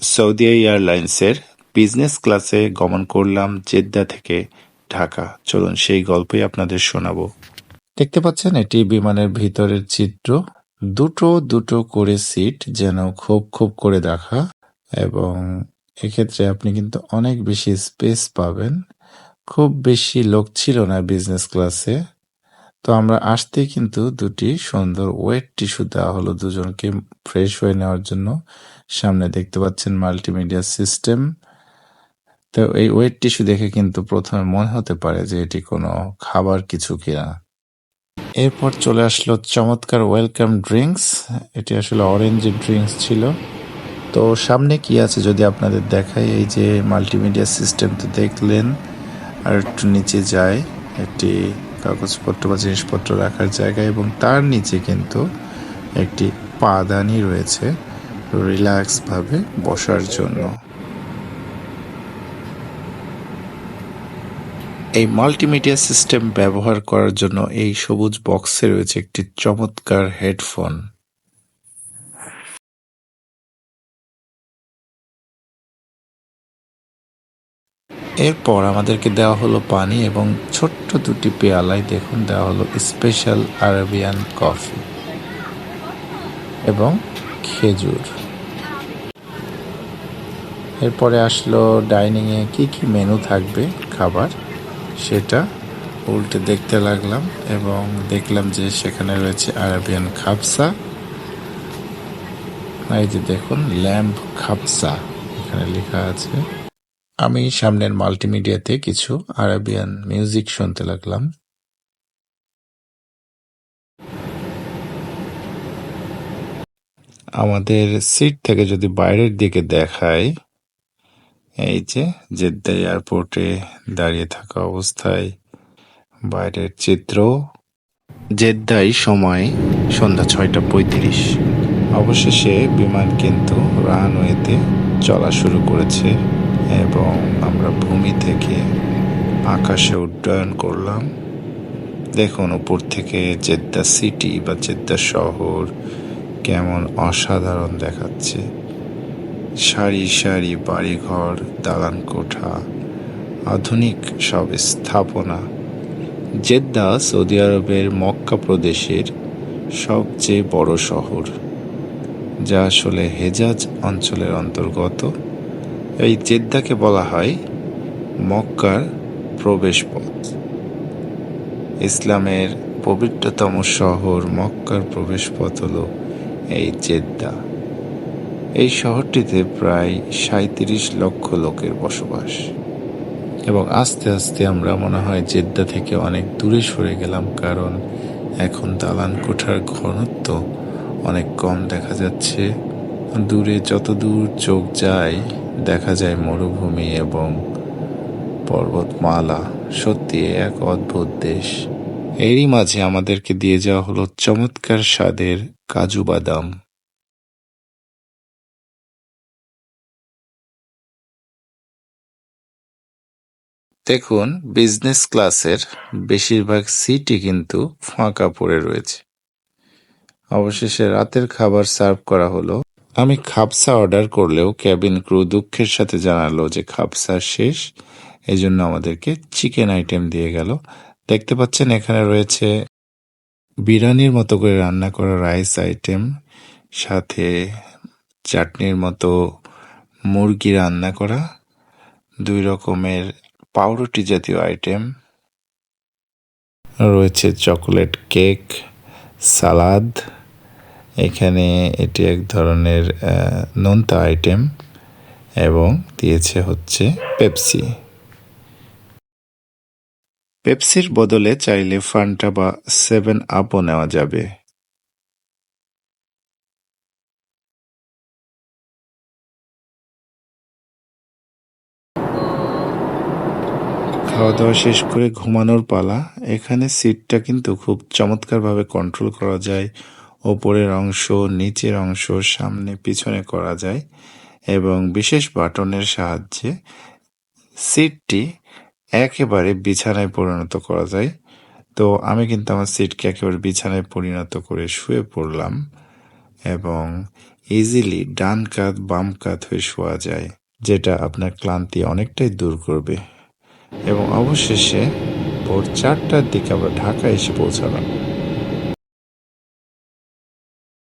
Saudi এয়ারলাইন্সের business ক্লাসে গমন করলাম জেদ্দা থেকে ঢাকা। চলুন সেই গল্পই আপনাদের শোনাবো। দেখতে পাচ্ছেন, এটি বিমানের ভিতরের চিত্র। দুটো দুটো করে সিট যেন খুব খুব করে দেখা এবং এক্ষেত্রে আপনি কিন্তু অনেক বেশি স্পেস পাবেন। খুব বেশি লোক ছিল না বিজনেস ক্লাসে। তো আমরা আসতেই কিন্তু দুটি সুন্দর ওয়েট টিস্যু দেওয়া হলো দুজনকে ফ্রেশ হয়ে নেওয়ার জন্য। সামনে দেখতে পাচ্ছেন মাল্টিমিডিয়া সিস্টেম তো এই ওয়েট টিস্যু দেখে কিন্তু প্রথমে মনে হতে পারে যে এটি কোনো খাবার কিছু কিনা। এরপর চলে আসলো চমৎকার ওয়েলকাম ড্রিঙ্কস এটি আসলে অরেঞ্জ ড্রিঙ্কস ছিল। তো সামনে কি আছে যদি আপনাদের দেখাই, এই যে মাল্টিমিডিয়া সিস্টেম তো দেখলেন। আর একটু নিচে যায়, একটি কাগজপত্র বা জিনিসপত্র রাখার জায়গা এবং তার নিচে কিন্তু একটি পাদানি রয়েছে রিল্যাক্সভাবে বসার জন্য। এই মাল্টিমিডিয়া সিস্টেম ব্যবহার করার জন্য এই সবুজ বক্সে রয়েছে একটি চমৎকার হেডফোন। এরপর আমাদেরকে দেওয়া হলো পানি এবং ছোট্ট দুটি পেয়ালায় দেখুন, দেওয়া হলো স্পেশাল আরবিয়ান কফি এবং খেজুর। এরপরে আসলো ডাইনিংয়ে কি কি মেনু থাকবে খাবার, সেটা উল্টে দেখতে লাগলাম এবং দেখলাম যে সেখানে রয়েছে আরবিয়ান খাপসা এই যে দেখুন ল্যাম্প খাপসা এখানে লেখা আছে। আমি সামনের মাল্টিমিডিয়াতে কিছু আরাবিয়ান মিউজিক শুনতে লাগলাম। আমাদের সিট থেকে যদি বাইরের দিকে দেখায় এই যে জেদ্দা এয়ারপোর্টে দাঁড়িয়ে থাকা অবস্থায় বাইরের চিত্র। জেদ্দাই সময় সন্ধ্যা ছয়টা পঁয়ত্রিশ। অবশেষে বিমান কিন্তু রানওয়েতে চলা শুরু করেছে। এবং আমরা ভূমি থেকে আকাশে উড্ডয়ন করলাম। দেখুন, উপর থেকে জেদ্দা সিটি বা জেদ্দা শহর কেমন অসাধারণ দেখাচ্ছে। সারি সারি বাড়িঘর, দালান কোঠা, আধুনিক সব স্থাপনা। জেদ্দা সৌদি আরবের মক্কা প্রদেশের সবচেয়ে বড় শহর, যা আসলে হেজাজ অঞ্চলের অন্তর্গত। এই জেদ্দাকে বলা হয় মক্কার প্রবেশপথ। ইসলামের পবিত্রতম শহর মক্কার প্রবেশপথ হল এই জেদ্দা। এই শহরটিতে প্রায় সাঁত্রিশ লক্ষ লোকের বসবাস। এবং আস্তে আস্তে আমরা মনে হয় জেদ্দা থেকে অনেক দূরে সরে গেলাম, কারণ এখন দালান কোঠার ঘনত্ব অনেক কম দেখা যাচ্ছে। দূরে যত দূর চোখ যায়, দেখা যায় মরুভূমি এবং পর্বতমালা। সত্যি এক অদ্ভুত দেশ। এরই মাঝে আমাদেরকে দিয়ে যাওয়া হলো চমৎকার স্বাদের কাজু বাদাম। দেখুন বিজনেস ক্লাসের বেশিরভাগ সিটই কিন্তু ফাঁকা পড়ে রয়েছে। অবশেষে রাতের খাবার সার্ভ করা হলো। আমি খাপসা অর্ডার করলেও ক্যাবিন ক্রু দুঃখের সাথে জানালো যে খাপসা শেষ। এই জন্য আমাদেরকে চিকেন আইটেম দিয়ে গেল। দেখতে পাচ্ছেন এখানে রয়েছে বিরিয়ানির মতো করে রান্না করা রাইস আইটেম, সাথে চাটনির মতো মুরগি রান্না করা, দুই রকমের পাউরুটি জাতীয় আইটেম, রয়েছে চকোলেট কেক, সালাদ এখানে এটি এক ধরনের নোনতা আইটেম এবং দিয়েছে হচ্ছে পেপসি। পেপসির বদলে চাইলে ফান্টা বা সেভেন আপও নেওয়া যাবে। খাওয়া দাওয়া শেষ করে ঘুমানোর পালা। এখানে সিটটা কিন্তু খুব চমৎকারভাবে কন্ট্রোল করা যায়। ওপরের অংশ, নিচের অংশ সামনে পিছনে করা যায় এবং বিশেষ বাটনের সাহায্যে সিটটি একেবারে বিছানায় পরিণত করা যায়। তো আমি কিন্তু আমার সিটকে একেবারে বিছানায় পরিণত করে শুয়ে পড়লাম এবং ইজিলি ডান কাত, বাম কাত হয়ে শোয়া যায়, যেটা আপনার ক্লান্তি অনেকটাই দূর করবে। এবং অবশেষে ভোর চারটার দিকে আমরা ঢাকা এসে পৌঁছালাম।